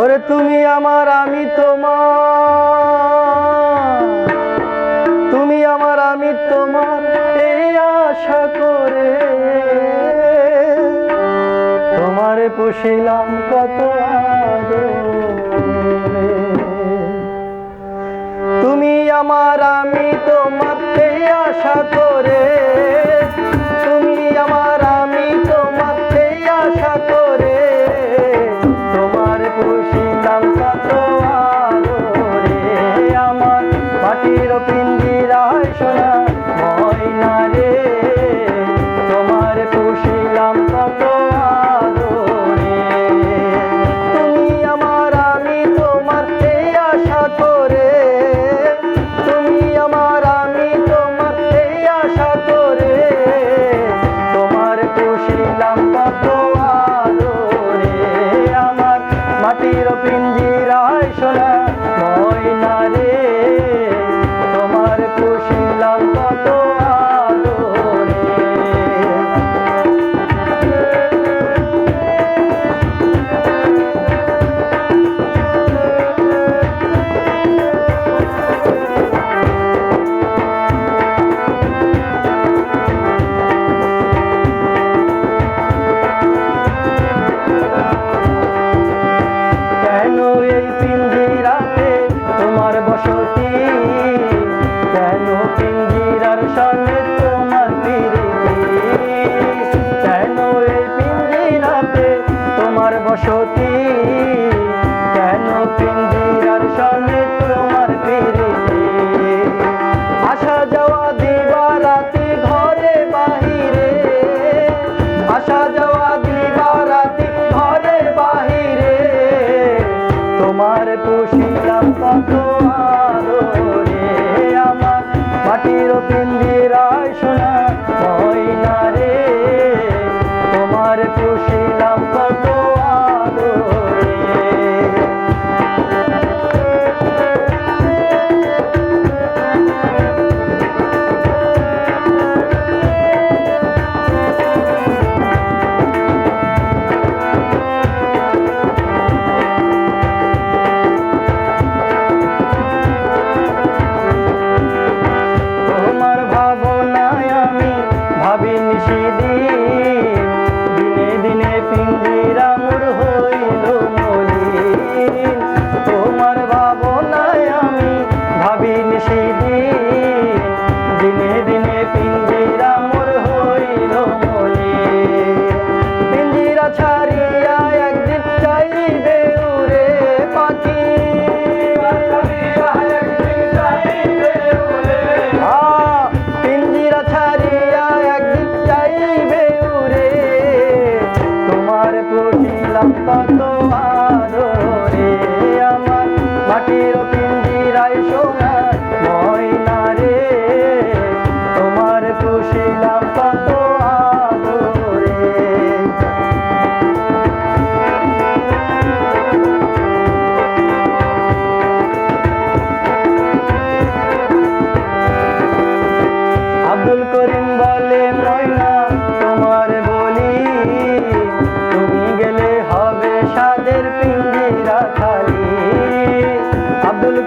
ওরে তুমি আমার, আমি তোমার। তুমি আমার, আমি তোমার, এই আশা করে। তোমারে পুষিলাম কত তুমি আমার, আমি তোমার, এই আশা করে। aprendí. সতী তোমার তোমার las.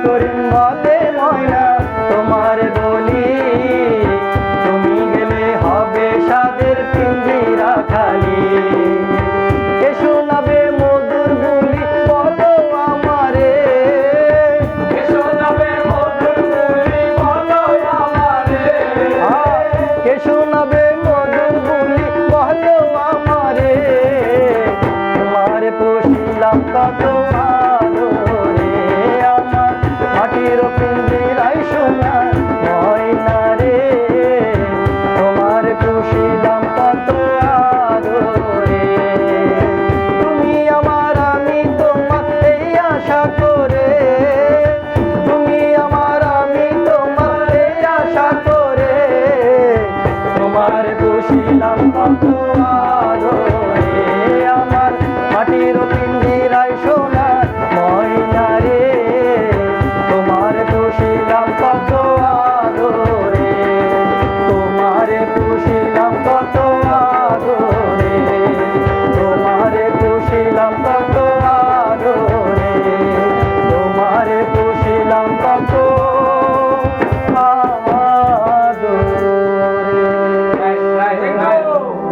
করিম বলে ময়না তোমার বলি। তুমি গেলে হবে সাদের পিঞ্জিরা খালি। মধুর বলি বলো আমারে। মধুর বলি বলো আমারে। এসো বলি বলো হ্যাঁ, কত তোমার